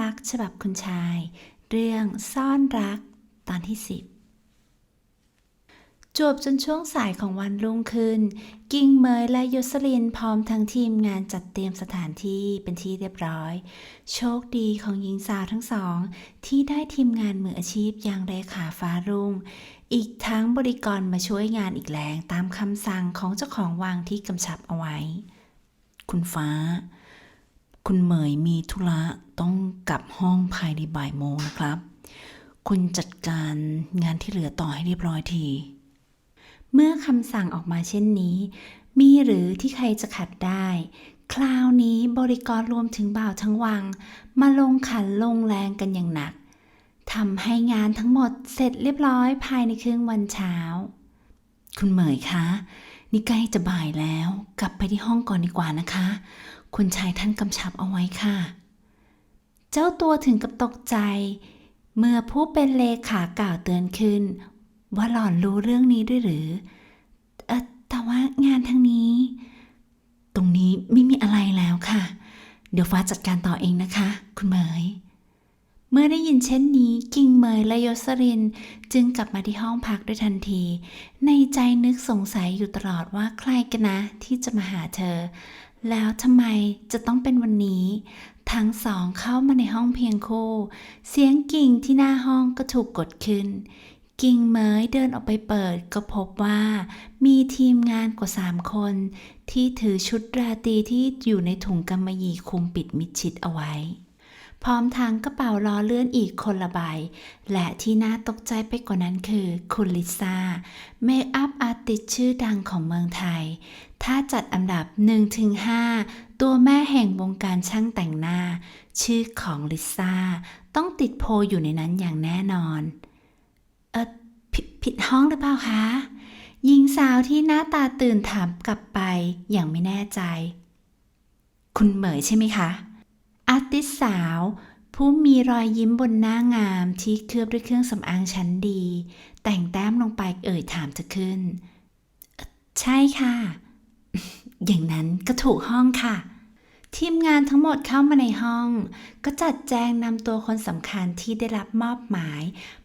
รักฉบับคุณชาย เรื่องซ่อนรักตอนที่10จวบจนช่วงสายของวันรุ่งขึ้น กิ่งเมยและยศลินพร้อมทั้งทีมงานจัดเตรียมสถานที่เป็นที่เรียบร้อย โชคดีของหญิงสาวทั้งสอง ที่ได้ทีมงานมืออาชีพอย่างเลขาฟ้ารุ่ง อีกทั้งบริกรมาช่วยงานอีกแรงตามคำสั่งของเจ้าของวังที่กำชับเอาไว้ คุณฟ้า คุณเหมยมีธุระต้องกลับห้องภายในบ่ายโมงนะครับ คุณจัดการงานที่เหลือต่อให้เรียบร้อยที เมื่อคำสั่งออกมาเช่นนี้ มีหรือที่ใครจะขัดได้ คราวนี้บริกรรวมถึงบ่าวทั้งวัง มาลงขันลงแรงกันอย่างหนักทำให้งานทั้งหมดเสร็จเรียบร้อยภายในครึ่งวันเช้า คุณเหมยคะ นี่ใกล้จะบ่ายแล้ว กลับไปที่ห้องก่อนดีกว่านะคะ คุณชายท่านกำชับเอาไว้ค่ะ เจ้าตัวถึงกับตกใจ เมื่อผู้เป็นเลขากล่าวเตือนขึ้น ว่าหล่อนรู้เรื่องนี้ด้วยหรือเออแต่ว่างานทางนี้ ตรงนี้ไม่มีอะไรแล้วค่ะ เดี๋ยวฟ้าจัดการต่อเองนะคะ คุณเหมย เมื่อได้ยินเช่นนี้กิงเมยและยศรินจึงกลับมาที่ห้องพักด้วยทันที ในใจนึกสงสัยอยู่ตลอดว่าใครกันนะที่จะมาหาเธอ แล้วทำไมจะต้องเป็นวันนี้ ทั้งสองเข้ามาในห้องเพียงคู่ เสียงกิ่งที่หน้าห้องก็ถูกกดขึ้น กิ่งเมยเดินออกไปเปิดก็พบว่า มีทีมงานกว่าสามคน ที่ถือชุดราตรีที่อยู่ในถุงกำมะหยี่คลุมปิดมิดชิดเอาไว้ พร้อมทั้งกระเป๋าล้อเลื่อนอีกคนละใบ และที่น่าตกใจไปกว่านั้นคือ คุณลิซ่า เมคอัพอาร์ติสชื่อดังของเมืองไทย ถ้าจัดอันดับ 1-5 ตัวแม่แห่งวงการช่างแต่งหน้า ชื่อของลิซ่า ต้องติดโพลอยู่ในนั้นอย่างแน่นอน เออผผิดห้องหรือเปล่าคะหญิงสาวที่หน้าตาตื่นถามกลับไปอย่างไม่แน่ใจ คุณเหมยใช่ไหมคะ อาร์ติสสาว ผู้มีรอยยิ้มบนหน้างามที่เคลือบด้วยเครื่องสำอางชั้นดี แต่งแต้มลงไปเอ่ยถามเธอขึ้น ใช่ค่ะ อย่างนั้นก็ถูกห้องค่ะ ทีมงานทั้งหมดเข้ามาในห้อง ก็จัดแจงนำตัวคนสำคัญที่ได้รับมอบหมาย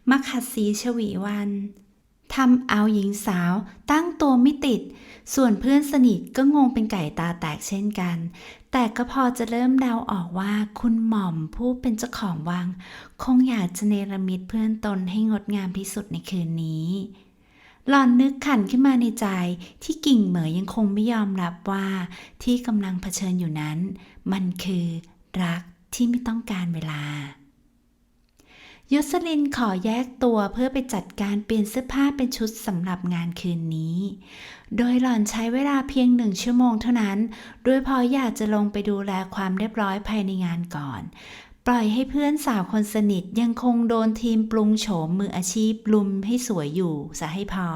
มาขัดสีชวีวันทำเอาหญิงสาวตั้งตัวไม่ติด ส่วนเพื่อนสนิทก็งงเป็นไก่ตาแตกเช่นกัน แต่ก็พอจะเริ่มเดาออกว่าคุณหม่อมผู้เป็นเจ้าของวัง คงอยากจะเนรมิตเพื่อนตนให้งดงามที่สุดในคืนนี้หล่อนนึกขันขึ้นมาในใจที่กิ่งเหมยยังคงไม่ยอมรับว่าที่กำลังเผชิญอยู่นั้น มันคือรักที่ไม่ต้องการเวลายศลินขอแยกตัวเพื่อไปจัดการเปลี่ยนเสื้อผ้าเป็นชุดสำหรับงานคืนนี้โดยหล่อนใช้เวลาเพียงหนึ่งชั่วโมงเท่านั้นโดยพออยากจะลงไปดูแลความเรียบร้อยภายในงานก่อน ปล่อยให้เพื่อนสาวคนสนิทยังคงโดนทีมปรุงโฉมมืออาชีพลุมให้สวยอยู่ซะให้พอ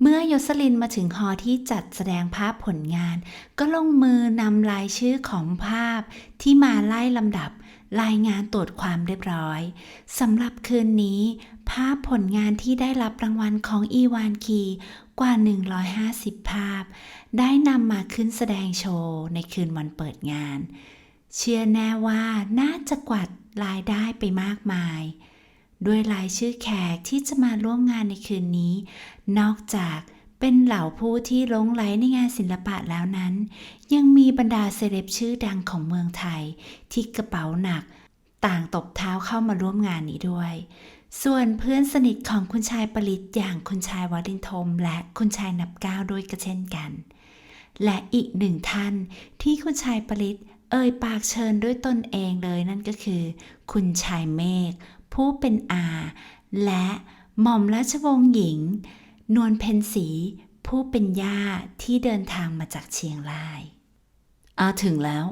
เมื่อยศลินมาถึงฮอที่จัดแสดงภาพผลงาน ก็ลงมือนำรายชื่อของภาพที่มาไล่ลำดับ รายงานตรวจความเรียบร้อยสำหรับคืนนี้ ภาพผลงานที่ได้รับรางวัลของอีวานคี กว่า 150 ภาพ ได้นำมาขึ้นแสดงโชว์ในคืนวันเปิดงาน เชื่อแน่ว่าน่าจะกวาดรายได้ไปมากมาย ด้วยรายชื่อแขกที่จะมาร่วมงานในคืนนี้ นอกจากเป็นเหล่าผู้ที่หลงไหลในงานศิลปะแล้วนั้น ยังมีบรรดาเซเลบชื่อดังของเมืองไทย ที่กระเป๋าหนัก ต่างตบเท้าเข้ามาร่วมงานนี้ด้วย ส่วนเพื่อนสนิทของคุณชายปริตอย่างคุณชายวรินทมและคุณชายนับก้าวด้วยก็เช่นกัน และอีกหนึ่งท่านที่คุณชายปริตเอ่ยปากเชิญด้วยตนเองเลยนั่นก็คือ คุณชายเมฆผู้เป็นอา และหม่อมราชวงศ์หญิง นวลเพนสี ผู้เป็นย่าที่เดินทางมาจากเชียงราย อาถึงแล้ว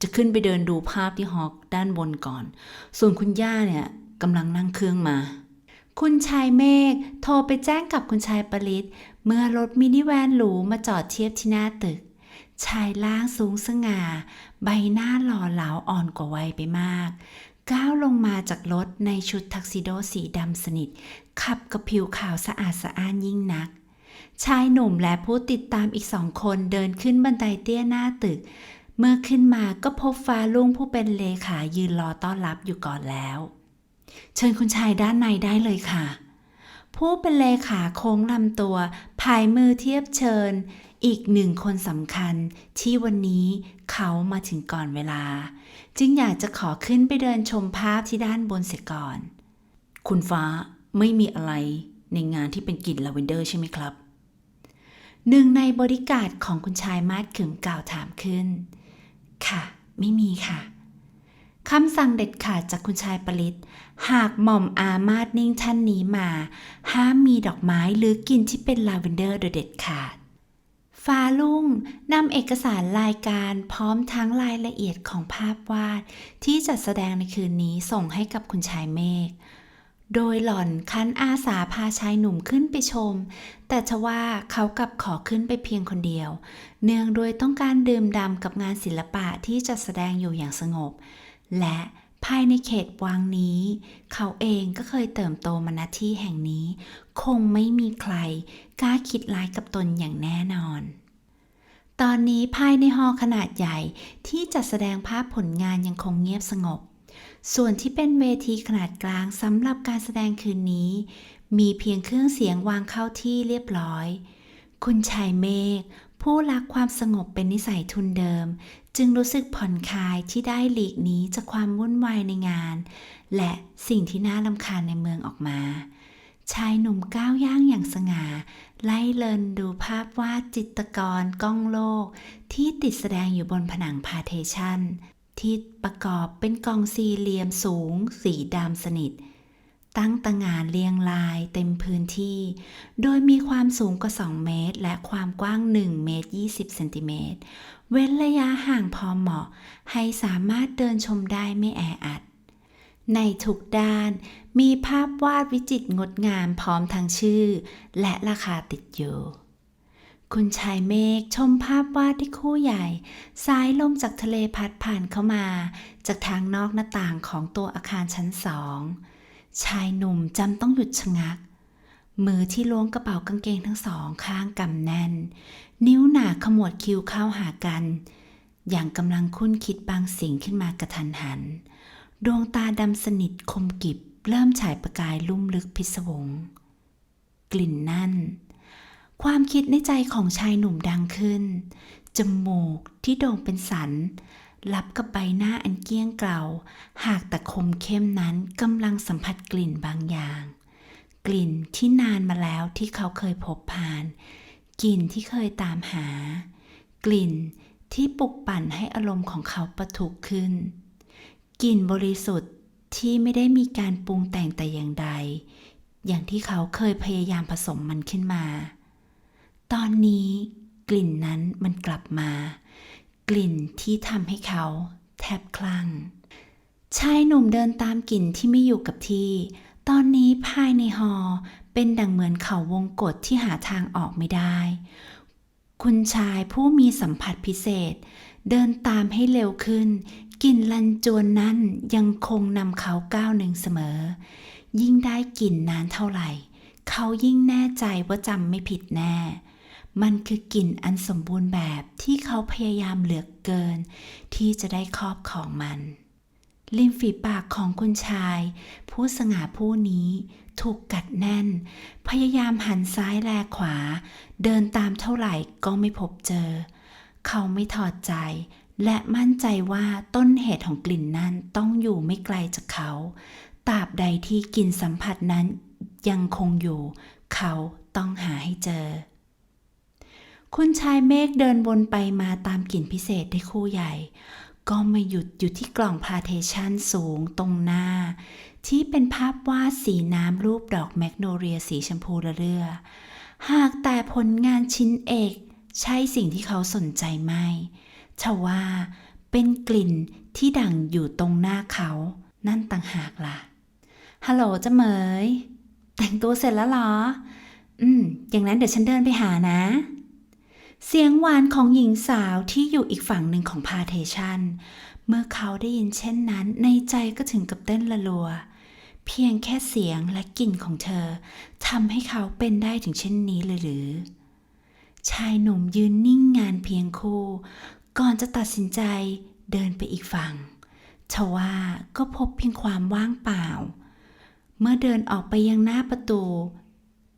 จะขึ้นไปเดินดูภาพที่ฮอกด้านบนก่อน ส่วนคุณย่าเนี่ย กำลังนั่งเครื่องมา คุณชายเมฆโทรไปแจ้งกับคุณชายปริศเมื่อรถมินิแวนหรูมาจอดเทียบที่หน้าตึก ชายล่างสูงสง่า ใบหน้าหล่อเหลาอ่อนกว่าวัยไปมาก ก้าวลงมาจากรถในชุดทักซิโดสีดำสนิท ขับกับผิวขาวสะอาดสะอ้านยิ่งนัก ชายหนุ่มและผู้ติดตามอีกสองคนเดินขึ้นบันไดเตี้ยหน้าตึก เมื่อขึ้นมาก็พบฟ้าลุงผู้เป็นเลขายืนรอต้อนรับอยู่ก่อนแล้ว เชิญคุณชายด้านในได้เลยค่ะ ผู้เป็นเลขาโค้งลำตัวพายมือเทียบเชิญ อีกหนึ่งคนสำคัญที่วันนี้เขามาถึงก่อนเวลา จึงอยากจะขอขึ้นไปเดินชมภาพที่ด้านบนเสียก่อน คุณฟ้าไม่มีอะไรในงานที่เป็นกลิ่นลาเวนเดอร์ใช่ไหมครับ หนึ่งในบริการของคุณชายมาดขึมกล่าวถามขึ้น ค่ะ ไม่มีค่ะคำสั่งเด็ดขาดจากคุณชายปริศ หากหม่อมอามาดนิ่งท่านนี้มา ห้ามมีดอกไม้หรือกลิ่นที่เป็นลาเวนเดอร์โดยเด็ดขาด ฟ้าลุ่งนำเอกสารรายการพร้อมทั้งรายละเอียดของภาพวาด ที่จัดแสดงในคืนนี้ส่งให้กับคุณชายเมฆ โดยหล่อนคันอาสาพาชายหนุ่มขึ้นไปชม แต่ทว่าเขากลับขอขึ้นไปเพียงคนเดียว เนื่องโดยต้องการดื่มด่ำกับงานศิลปะที่จัดแสดงอยู่อย่างสงบ และ ภายในเขตวังนี้ เขาเองก็เคยเติมโตมาณที่แห่งนี้ คงไม่มีใครกล้าคิดร้ายกับตนอย่างแน่นอน ตอนนี้ภายในฮอขนาดใหญ่ที่จัดแสดงภาพผลงานยังคงเงียบสงบ ส่วนที่เป็นเวทีขนาดกลางสำหรับการแสดงคืนนี้ มีเพียงเครื่องเสียงวางเข้าที่เรียบร้อย คุณชายเมฆ ผู้รักความสงบเป็นนิสัยทุนเดิม จึงรู้สึกผ่อนคลายที่ได้หลีกหนีจากความวุ่นวายในงาน และสิ่งที่น่ารำคาญในเมืองออกมา ชายหนุ่มก้าวย่างอย่างสง่า ไล่เลินดูภาพวาดจิตรกรกล้องโลก ที่ติดแสดงอยู่บนผนังพาเทชันที่ประกอบเป็นกองสี่เหลี่ยมสูง สีดำสนิท ตั้งตางานเรียงรายเต็มพื้นที่ โดยมีความสูงกว่า 2 เมตร และความกว้าง 1 เมตร 20 เซนติเมตร เว้นระยะห่างพอเหมาะ ให้สามารถเดินชมได้ไม่แออัด ในทุกด้านมีภาพวาดวิจิตรงดงามพร้อมทั้งชื่อ และราคาติดอยู่คุณชายเมฆชมภาพวาดที่คู่ใหญ่ สายลมจากทะเลพัดผ่านเข้ามา จากทางนอกหน้าต่างของตัวอาคารชั้นสอง ชายหนุ่มจำต้องหยุดชะงัก มือที่ล้วงกระเป๋ากางเกงทั้งสองข้างกำแน่น นิ้วหนาขมวดคิ้วเข้าหากัน อย่างกำลังคุ้นคิดบางสิ่งขึ้นมากระทันหัน ดวงตาดำสนิทคมกิบเริ่มฉายประกายลุ่มลึกพิศวง กลิ่นนั่น ความคิดในใจของชายหนุ่มดังขึ้น จมูกที่โด่งเป็นสัน รับกับใบหน้าอันเกี้ยงเกลาหากแต่คมเข้มนั้นกำลังสัมผัสกลิ่นบางอย่าง กลิ่นที่นานมาแล้วที่เขาเคยพบผ่าน กลิ่นที่เคยตามหา กลิ่นที่ปลุกปั่นให้อารมณ์ของเขาประทุขึ้น กลิ่นบริสุทธิ์ที่ไม่ได้มีการปรุงแต่งแต่อย่างใด อย่างที่เขาเคยพยายามผสมมันขึ้นมา ตอนนี้กลิ่นนั้นมันกลับมา กลิ่นที่ทำให้เขาแทบคลั่ง ชายหนุ่มเดินตามกลิ่นที่ไม่อยู่กับที่ ตอนนี้ภายในหอเป็นดังเหมือนเขาวงกฏที่หาทางออกไม่ได้ คุณชายผู้มีสัมผัสพิเศษ เดินตามให้เร็วขึ้น กลิ่นลันจวนนั้นยังคงนำเขาก้าวหนึ่งเสมอ ยิ่งได้กลิ่นนานเท่าไหร่ เขายิ่งแน่ใจว่าจำไม่ผิดแน่ มันคือกลิ่นอันสมบูรณ์แบบที่เขาพยายามเหลือเกิน ที่จะได้ครอบของมัน ริมฝีปากของคุณชาย ผู้สง่าผู้นี้ถูกกัดแน่น พยายามหันซ้ายแลขวา เดินตามเท่าไหร่ก็ไม่พบเจอ เขาไม่ถอดใจ และมั่นใจว่าต้นเหตุของกลิ่นนั้นต้องอยู่ไม่ไกลจากเขาตราบใดที่กลิ่นสัมผัสนั้นยังคงอยู่ เขาต้องหาให้เจอ คุณชายเมฆเดินวนไปมาตามกลิ่นพิเศษได้คู่ใหญ่ ก็ม่หยุดอยู่ที่กล่องพาเทชันสูงตรงหน้า ที่เป็นภาพวาดสีน้ำรูปดอกแมกโนเลียสีชมพูระเรื่อหากแต่ผลงานชิ้นเอก ใช่สิ่งที่เขาสนใจไม่ทว่าเป็นกลิ่นที่ดังอยู่ตรงหน้าเขา นั่นต่างหากล่ะ ฮัลโหลจ้าเหมย แต่งตัวเสร็จแล้วหรอ อืม อย่างนั้นเดี๋ยวฉันเดินไปหานะ เสียงหวานของหญิงสาวที่อยู่อีกฝั่งหนึ่งของพาเทชัน เมื่อเขาได้ยินเช่นนั้น ในใจก็ถึงกับเต้นละลัว เพียงแค่เสียงและกลิ่นของเธอทำให้เขาเป็นได้ถึงเช่นนี้เลยหรือ ชายหนุ่มยืนนิ่งงานเพียงคู่ ก่อนจะตัดสินใจเดินไปอีกฝั่งทว่าก็พบเพียงความว่างเปล่า เมื่อเดินออกไปยังหน้าประตู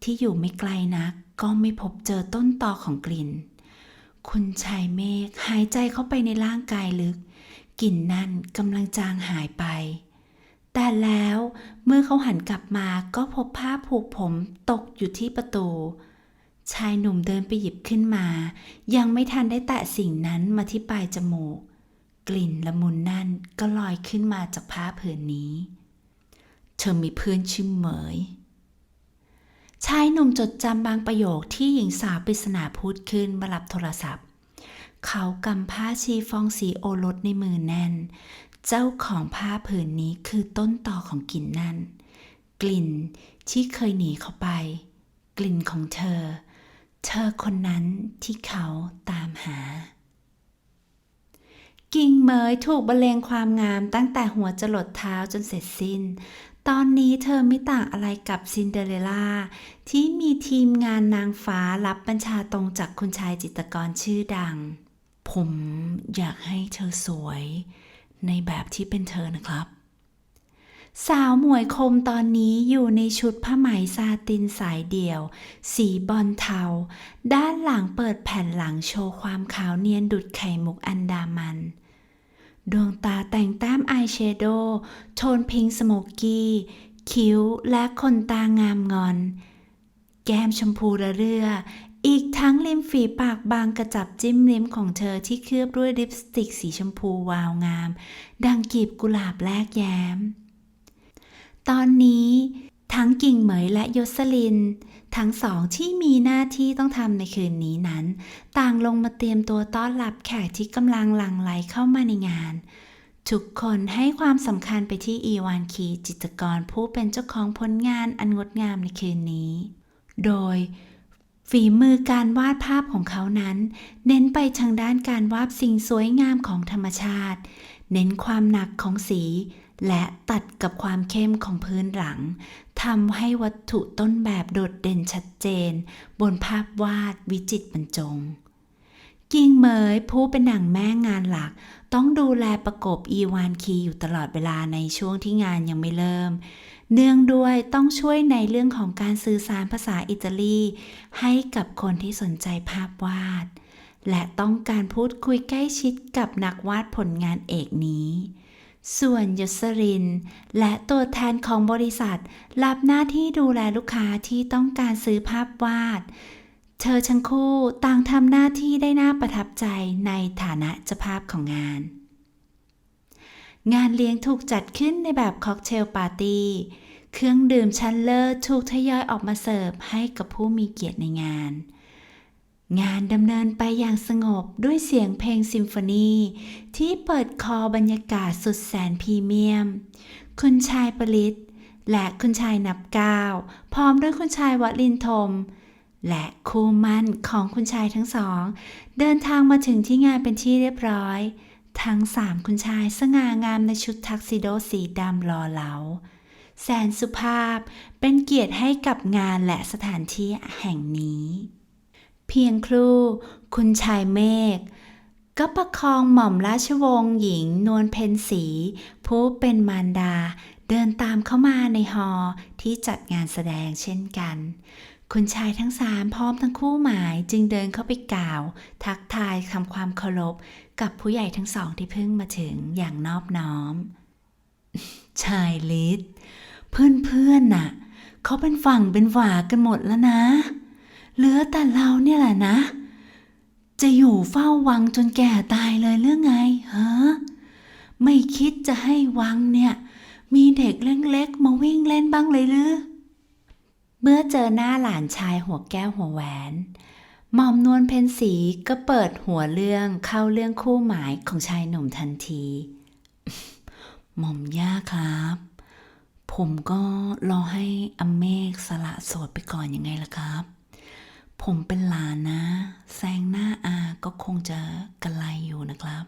ที่อยู่ไม่ไกลนักก็ไม่พบเจอต้นตอของกลิ่น คุณชายเมฆหายใจเข้าไปในร่างกายลึก กลิ่นนั่นกำลังจางหายไป แต่แล้วเมื่อเขาหันกลับมาก็พบผ้าผูกผมตกอยู่ที่ประตู ชายหนุ่มเดินไปหยิบขึ้นมา ยังไม่ทันได้แตะสิ่งนั้นมาที่ปลายจมูก กลิ่นละมุนนั่นก็ลอยขึ้นมาจากผ้าผืนนี้ เธอมีเพื่อนชื่อเหมย ชายหนุ่มจดจำบางประโยคที่หญิงสาวปริศนาพูดขึ้นมารับโทรศัพท์ เขากำผ้าชีฟองสีโอรสในมือแน่น เจ้าของผ้าผืนนี้คือต้นต่อของกลิ่นนั่นกลิ่นที่เคยหนีเขาไป กลิ่นของเธอ เธอคนนั้นที่เขาตามหา กิ่งเมยถูกบรรเลงความงามตั้งแต่หัวจรดเท้าจนเสร็จสิ้นตอนนี้เธอไม่ต่างอะไรกับซินเดอเรลล่าที่มีทีมงานนางฟ้ารับบัญชาตรงจากคุณชายจิตรกรชื่อดัง ผมอยากให้เธอสวยในแบบที่เป็นเธอนะครับ สาวหมวยคมตอนนี้อยู่ในชุดผ้าไหมซาตินสายเดี่ยว สีบอลเทา ด้านหลังเปิดแผ่นหลังโชว์ความขาวเนียนดุดไข่มุกอันดามัน ดวงตาแต่งแต้มอายแชโดว์โทนพิงสโมกกี้ คิ้วและขนตางามงอน แก้มชมพูระเรื่อ อีกทั้งริมฝีปากบางกระจับจิ้มลิ้มของเธอที่เคลือบด้วยลิปสติกสีชมพูวาวงาม ดังกีบกุหลาบแลกแย้ม ตอนนี้ ทั้งกิ่งเหมยและยศลิน ทั้งสองที่มีหน้าที่ต้องทำในคืนนี้นั้น ต่างลงมาเตรียมตัวต้อนรับแขกที่กำลังหลั่งไหลเข้ามาในงาน ทุกคนให้ความสำคัญไปที่อีวานคีจิตรกรผู้เป็นเจ้าของผลงานอันงดงามในคืนนี้ โดยฝีมือการวาดภาพของเขานั้น เน้นไปทางด้านการวาดสิ่งสวยงามของธรรมชาติ เน้นความหนักของสี และตัดกับความเข้มของพื้นหลังทำให้วัตถุต้นแบบโดดเด่นชัดเจน บนภาพวาดวิจิตรบรรจง กิ่งเหมยผู้เป็นหนังแม่งานหลัก ต้องดูแลประกบอีวานคีอยู่ตลอดเวลาในช่วงที่งานยังไม่เริ่ม เนื่องด้วยต้องช่วยในเรื่องของการสื่อสารภาษาอิตาลี ให้กับคนที่สนใจภาพวาด และต้องการพูดคุยใกล้ชิดกับนักวาดผลงานเอกนี้ ส่วนยศริน และตัวแทนของบริษัท รับหน้าที่ดูแลลูกค้าที่ต้องการซื้อภาพวาด เธอทั้งคู่ต่างทำหน้าที่ได้น่าประทับใจในฐานะเจ้าภาพของงาน งานเลี้ยงถูกจัดขึ้นในแบบค็อกเทลปาร์ตี้ เครื่องดื่มชั้นเลิศถูกทยอยออกมาเสิร์ฟให้กับผู้มีเกียรติในงาน งานดำเนินไปอย่างสงบด้วยเสียงเพลงซิมโฟนี ที่เปิดคอบรรยากาศสุดแสนพรีเมียม คุณชายปริศและคุณชายนับก้าวพร้อมด้วยคุณชายวลินทม และคู่มั่นของคุณชายทั้งสอง เดินทางมาถึงที่งานเป็นที่เรียบร้อย ทั้งสามคุณชายสง่างามในชุดทักซิโดสีดำรอเหลาแสนสุภาพเป็นเกียรติให้กับงานและสถานที่แห่งนี้ เพียงครู่ คุณชายเมฆก็ประคองหม่อมราชวงศ์หญิงนวลเพ็ญศรีผู้เป็นมารดาเดินตามเข้ามาในฮอที่จัดงานแสดงเช่นกัน คุณชายทั้งสามพร้อมทั้งคู่หมายจึงเดินเข้าไปกล่าว ทักทายทำความเคารพกับผู้ใหญ่ทั้งสองที่เพิ่งมาถึงอย่างนอบน้อม ชายลิศเพื่อนๆน่ะ เขาเป็นฝั่งเป็นฝากันหมดแล้วนะ เหลือแต่เราเนี่ยแหละนะ จะอยู่เฝ้าวังจนแก่ตายเลยเรื่องไงฮะไม่คิดจะให้วังเนี่ย มีเด็กเล็กๆมาวิ่งเล่นบ้างเลยหรือเมื่อเจอหน้าหลานชายหัวแก้วหัวแหวนหม่อมนวลเพนสีก็เปิดหัวเรื่องเข้าเรื่องคู่หมายของชายหนุ่มทันที หม่อมย่าครับ ผมก็รอให้อเมกสละโสดไปก่อนยังไงล่ะครับ ผมเป็นหลานนะ แซงหน้าอาก็คงจะกระไรอยู่นะครับ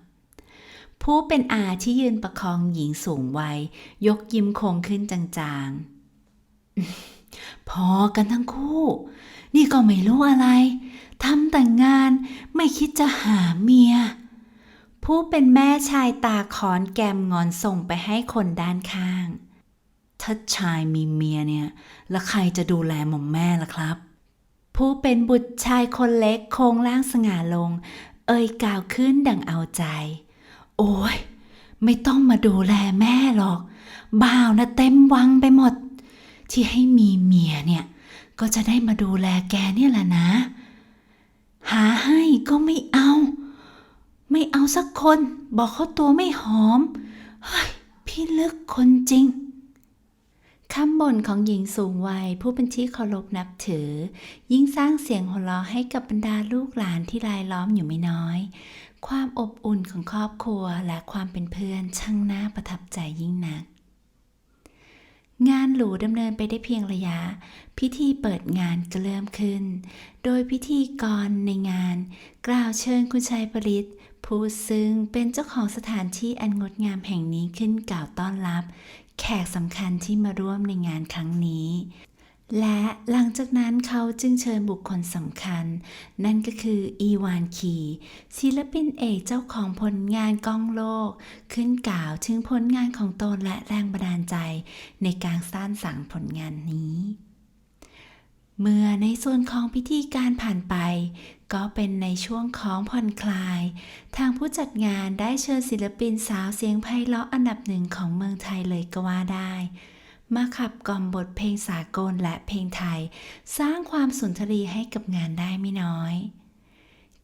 ผู้เป็นอาที่ยืนประคองหญิงสูงวัย ยกยิ้มคงขึ้นจางๆ พอกันทั้งคู่ นี่ก็ไม่รู้อะไรทำแต่งงานไม่คิดจะหาเมีย ผู้เป็นแม่ชายตาขอนแกมงอนส่งไปให้คนด้านข้าง ถ้าชายมีเมียเนี่ย แล้วใครจะดูแลหม่อมแม่ล่ะครับ ผู้เป็นบุตรชายคนเล็กโครงร่างสง่าลง เอ่ยกล่าวขึ้นดังเอาใจ โอ้ยไม่ต้องมาดูแลแม่หรอก บ่าวนะเต็มวังไปหมด ที่ให้มีเมียเนี่ย ก็จะได้มาดูแลแกเนี่ยแหละนะ หาให้ก็ไม่เอา ไม่เอาสักคน บอกเขาตัวไม่หอม เฮ้ย พี่ลึกคนจริง คำบ่นของหญิงสูงวัยผู้เป็นที่เคารพนับถือ ยิ่งสร้างเสียงหัวเราะให้กับบรรดาลูกหลานที่รายล้อมอยู่ไม่น้อย ความอบอุ่นของครอบครัวและความเป็นเพื่อนช่างน่าประทับใจยิ่งนัก งานหรูดำเนินไปได้เพียงระยะ พิธีเปิดงานก็เริ่มขึ้น โดยพิธีกรในงาน กล่าวเชิญคุณชายปริศผู้ซึ่งเป็นเจ้าของสถานที่อันงดงามแห่งนี้ขึ้นกล่าวต้อนรับ แขกสำคัญที่มาร่วมในงานครั้งนี้ และหลังจากนั้นเขาจึงเชิญบุคคลสำคัญ นั่นก็คืออีวานคีศิลปินเอกเจ้าของผลงานก้องโลก ขึ้นกล่าวถึงผลงานของตนและแรงบันดาลใจในการสร้างสรรค์ผลงานนี้เมื่อในส่วนของพิธีการผ่านไป ก็เป็นในช่วงของผ่อนคลาย ทางผู้จัดงานได้เชิญศิลปินสาวเสียงไพเราะอันดับหนึ่งของเมืองไทยเลยก็ว่าได้ มาขับกล่อมบทเพลงสากลและเพลงไทย สร้างความสุนทรีให้กับงานได้ไม่น้อย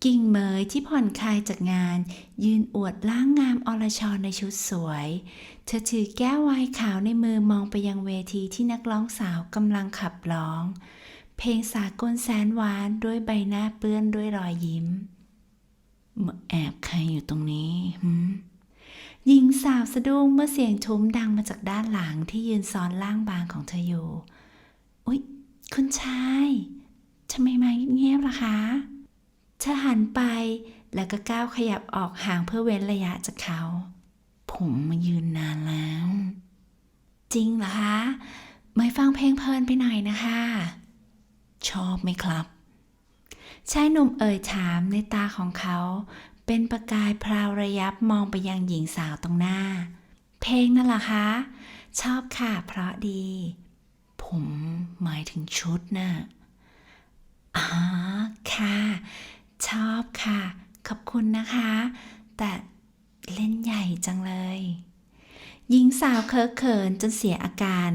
กิ่งเหมยที่ผ่อนคลายจากงาน ยืนอวดร่างงามอรชรในชุดสวย เธอถือแก้วไวน์ขาวในมือมองไปยังเวทีที่นักร้องสาวกำลังขับร้อง เพลงสากลแสนหวานด้วยใบหน้าเปื้อนด้วยรอยยิ้มมาแอบใครอยู่ตรงนี้หืมหญิงสาวสะดุ้งเมื่อเสียงทุ้มดังมาจากด้านหลังที่ยืนซ้อนล่างบางของเธออยู่อุ๊ย คุณชายทำไมมาเงียบล่ะคะเธอหันไปแล้วก็ก้าวขยับออกห่างเพื่อเว้นระยะจากเขา ผมมายืนนานแล้ว จริงเหรอคะ ไม่ฟังเพลงเพลินไปหน่อยนะคะ ชอบไหมครับชายหนุ่มเอ่ยถามในตาของเขา เป็นประกายพราวระยับมองไปยังหญิงสาวตรงหน้า เพลงนั่นหรอคะ ชอบค่ะเพราะดี ผมหมายถึงชุดน่ะอ๋อค่ะ ชอบค่ะ ขอบคุณนะคะ แต่เล่นใหญ่จังเลย หญิงสาวเคอะเขินจนเสียอาการ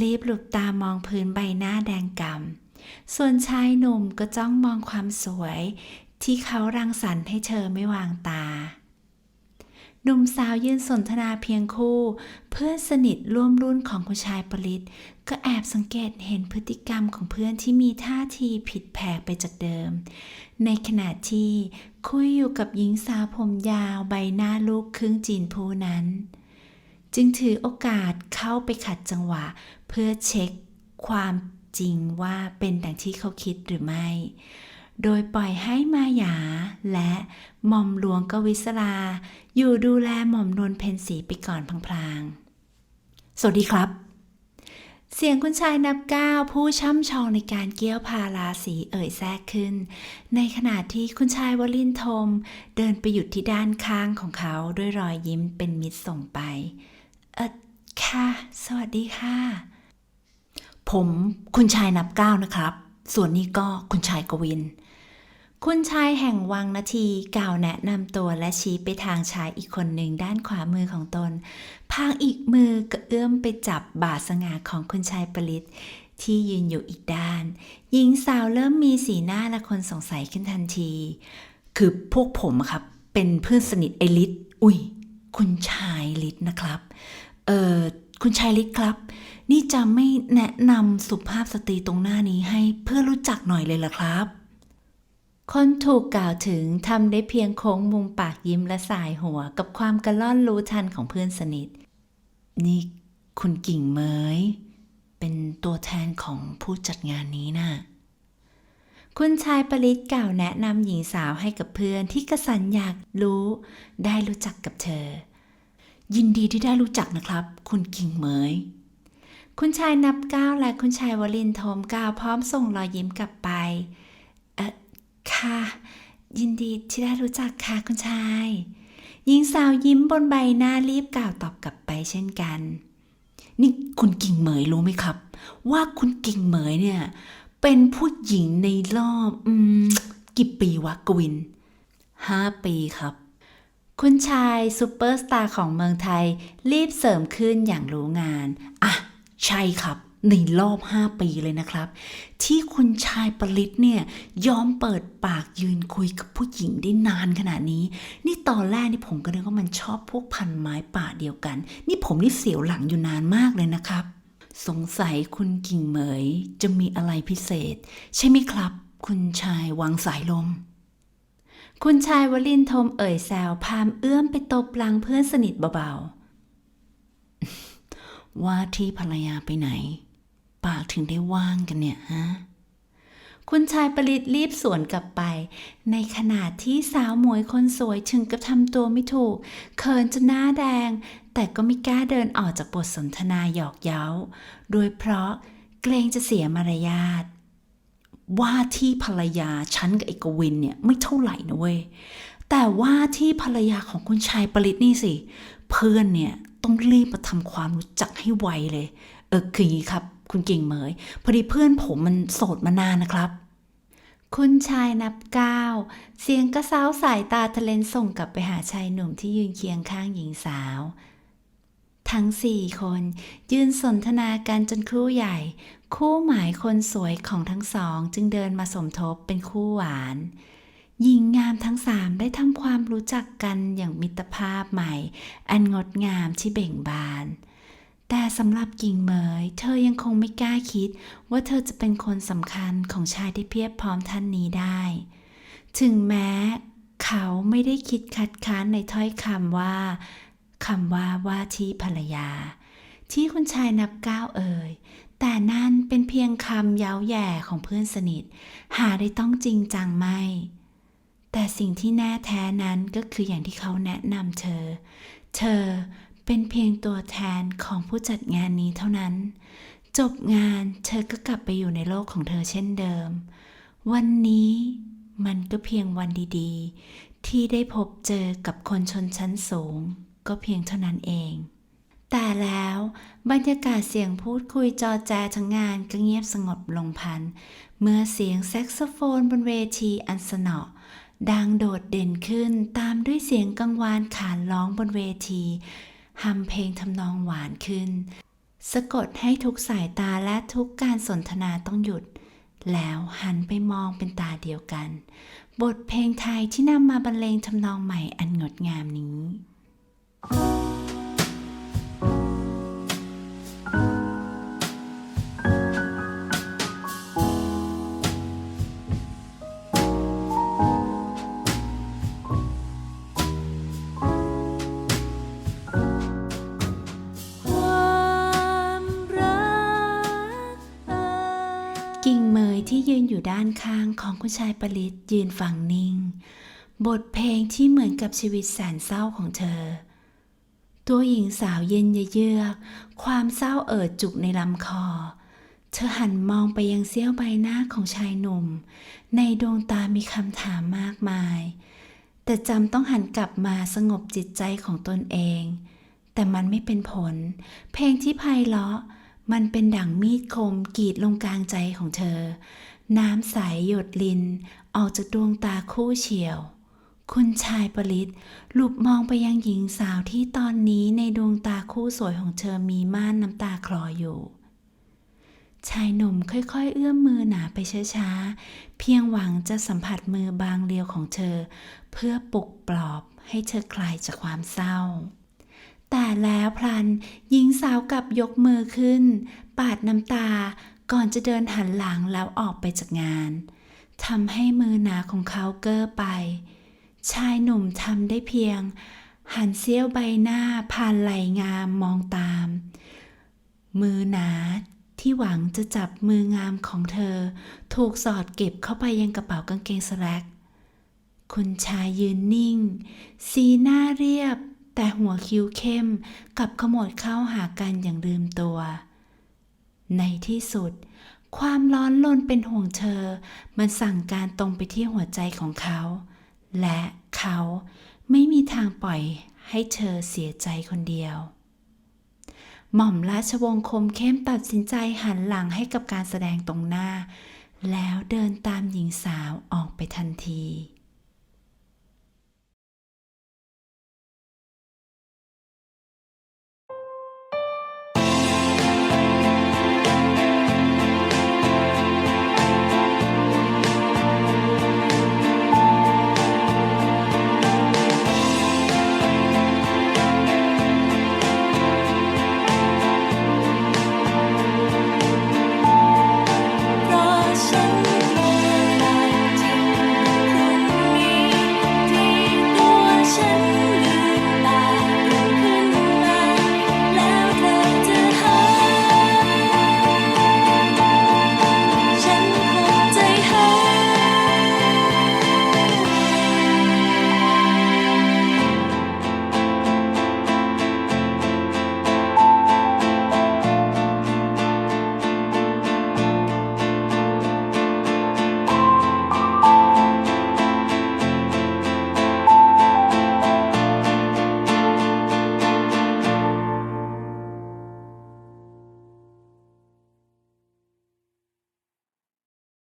รีบหลุบตามองพื้นใบหน้าแดงกำ ส่วนชายหนุ่มก็จ้องมองความสวย ที่เขารังสรรค์ให้เธอไม่วางตา หนุ่มสาวยืนสนทนาเพียงคู่ เพื่อนสนิทร่วมรุ่นของคุณชายปริศก็แอบสังเกตเห็นพฤติกรรมของเพื่อนที่มีท่าทีผิดแผกไปจากเดิม ในขณะที่คุยอยู่กับหญิงสาวผมยาวใบหน้าลูกครึ่งจีนผู้นั้นจึงถือโอกาสเข้าไปขัดจังหวะ เพื่อเช็คความ จริงว่าเป็นดังที่เขาคิดหรือไม่ โดยปล่อยให้มายาและหม่อมหลวงกวิศราอยู่ดูแลหม่อมนวลเพนสีไปก่อนพลางๆ สวัสดีครับ เสียงคุณชายนับก้าวผู้ช่ำชองในการเกี้ยวพาราสีเอ่ยแทรกขึ้น ในขณะที่คุณชายวลินทม เดินไปหยุดที่ด้านข้างของเขาด้วยรอยยิ้มเป็นมิตรส่งไป เออค่ะ สวัสดีค่ะ ผมคุณชายนับก้าวนะครับ ส่วนนี้ก็คุณชายกวิน คุณชายแห่งวังนาทีกล่าวแนะนำตัวและชี้ไปทางชายอีกคนหนึ่งด้านขวามือของตน พางอีกมือก็เอื้อมไปจับบาสง่าของคุณชายปริศที่ยืนอยู่อีกด้าน หญิงสาวเริ่มมีสีหน้าและคนสงสัยขึ้นทันที คือพวกผมครับ เป็นเพื่อนสนิทไอลิศอุ้ย คุณชายลิศนะครับ เออคุณชายลิศครับ นี่จะไม่แนะนำสุภาพสตรีตรงหน้านี้ให้เพื่อรู้จักหน่อยเลยเหรอครับ คนถูกกล่าวถึงทำได้เพียงโค้งมุมปากยิ้มและสายหัวกับความกระล่อนรู้ทันของเพื่อนสนิท นี่คุณกิ่งเมยเป็นตัวแทนของผู้จัดงานนี้น่ะคุณชายปริศกล่าวแนะนำหญิงสาวให้กับเพื่อนที่กระสันอยากรู้ ได้รู้จักกับเธอ ยินดีที่ได้รู้จักนะครับ คุณกิ่งเหมย คุณชายนับก้าวและคุณชายวลินโทมก้าวพร้อมส่งรอยยิ้มกลับไป เออค่ะ ยินดีที่ได้รู้จักค่ะคุณชาย หญิงสาวยิ้มบนใบหน้ารีบกล่าวตอบกลับไปเช่นกัน นี่คุณกิ่งเหมยรู้ไหมครับ ว่าคุณกิ่งเหมยเนี่ย เป็นผู้หญิงในรอบอืมกี่ปีวะกวินห้าปีครับ คุณชายซูเปอร์สตาร์ของเมืองไทยรีบเสริมขึ้นอย่างรู้งาน อะ ใช่ครับในรอบ 5 ปีเลยนะครับ ที่คุณชายปริศเนี่ยยอมเปิดปากยืนคุยกับผู้หญิงได้นานขนาดนี้ นี่ตอนแรกนี่ผมก็นึกว่ามันชอบพวกพันไม้ป่าเดียวกัน นี่ผมนี่เสียวหลังอยู่นานมากเลยนะครับ สงสัยคุณกิ่งเหมยจะมีอะไรพิเศษ ใช่ไหมครับ คุณชายวางสายลม คุณชายวลินทมเอ่ยแซวพามเอื้อมไปตบหลังเพื่อนสนิทเบาๆ ว่าที่ภรรยาไปไหน ปากถึงได้ว่างกันเนี่ยฮะคุณชายประลิตรีบสวนกลับไป ในขณะที่สาวหมวยคนสวยถึงกับทำตัวไม่ถูกเขินจนหน้าแดง แต่ก็ไม่กล้าเดินออกจากบทสนทนาหยอกเย้า โดยเพราะเกรงจะเสียมารยาทว่าที่ภรรยาฉันกับไอ้กวินเนี่ยไม่เท่าไหร่นะเว้ยแต่ว่าที่ภรรยาของคุณชายปริศนี่สิ เพื่อนเนี่ย ต้องรีบมาทำความรู้จักให้ไวเลย เออคืออย่างนี้ครับ คุณเก่งเหมย พอดีเพื่อนผมมันโสดมานานนะครับ คุณชายนับก้าวเสียงกระซ้าสายตาทะเลนส่งกลับไปหาชายหนุ่มที่ยืนเคียงข้างหญิงสาว ทั้งสี่คนยืนสนทนากันจนครู่ใหญ่ คู่หมายคนสวยของทั้งสองจึงเดินมาสมทบเป็นคู่หวาน หญิงงามทั้งสามได้ทำความรู้จักกันอย่างมิตรภาพใหม่ อันงดงามที่เบ่งบาน แต่สำหรับกิ่งเหมย เธอยังคงไม่กล้าคิด ว่าเธอจะเป็นคนสำคัญของชายที่เพียบพร้อมท่านนี้ได้ ถึงแม้เขาไม่ได้คิดคัดค้านในถ้อยคำว่าคำว่าว่าที่ภรรยา ที่คุณชายนับก้าวเอ่ยแต่นั่นเป็นเพียงคำเย้าแย่ของเพื่อนสนิท หาได้ต้องจริงจังไม่ แต่สิ่งที่แน่แท้นั้นก็คืออย่างที่เขาแนะนำเธอ เธอเป็นเพียงตัวแทนของผู้จัดงานนี้เท่านั้น จบงานเธอก็กลับไปอยู่ในโลกของเธอเช่นเดิม วันนี้มันก็เพียงวันดีๆ ที่ได้พบเจอกับคนชนชั้นสูง ก็เพียงเท่านั้นเอง แต่แล้วบรรยากาศเสียงพูดคุยจอแจทั้งงานก็เงียบสงบลงพัน เมื่อเสียงแซกโซโฟนบนเวทีอันสนอ ดังโดดเด่นขึ้นตามด้วยเสียงกังวานขานร้องบนเวทีฮัมเพลงทำนองหวานขึ้น สะกดให้ทุกสายตาและทุกการสนทนาต้องหยุด แล้วหันไปมองเป็นตาเดียวกัน บทเพลงไทยที่นำมาบรรเลงทำนองใหม่อันงดงามนี้ ของคุณชายปริศยืนฟังนิ่ง บทเพลงที่เหมือนกับชีวิตแสนเศร้าของเธอ ตัวหญิงสาวเย็นเยือก ความเศร้าเอิดจุกในลำคอ เธอหันมองไปยังเสี้ยวใบหน้าของชายหนุ่ม ในดวงตามีคำถามมากมาย แต่จำต้องหันกลับมาสงบจิตใจของตนเอง แต่มันไม่เป็นผล เพลงที่ไพเราะมันเป็นดั่งมีดคมกรีดลงกลางใจของเธอน้ำใสหยดลิน ออกจากดวงตาคู่เฉียว คุณชายปริศหลุบมองไปยังหญิงสาวที่ตอนนี้ในดวงตาคู่สวยของเธอมีม่านน้ำตาคลออยู่ ชายหนุ่มค่อยๆ เอื้อมมือหนาไปช้าๆ เพียงหวังจะสัมผัสมือบางเรียวของเธอ เพื่อปลุกปลอบให้เธอคลายจากความเศร้าแต่แล้วพลันหญิงสาวกลับยกมือขึ้ น ปาดน้ำตา ก่อนจะเดินหันหลังแล้วออกไปจากงานทำให้มือหนาของเขาเก้อไป ชายหนุ่มทำได้เพียง หันเสี้ยวใบหน้าผ่านไหลงามมองตาม มือหนาที่หวังจะจับมืองามของเธอ ถูกสอดเก็บเข้าไปยังกระเป๋ากางเกงสแลกคุณชายยืนนิ่ง สีหน้าเรียบ แต่หัวคิ้วเข้มกับขมวดเข้าหากันอย่างลืมตัว ในที่สุด ความร้อนลนเป็นห่วงเธอ มันสั่งการตรงไปที่หัวใจของเขา และเขาไม่มีทางปล่อยให้เธอเสียใจคนเดียว หม่อมราชวงศ์คมเข้มตัดสินใจหันหลังให้กับการแสดงตรงหน้า แล้วเดินตามหญิงสาวออกไปทันที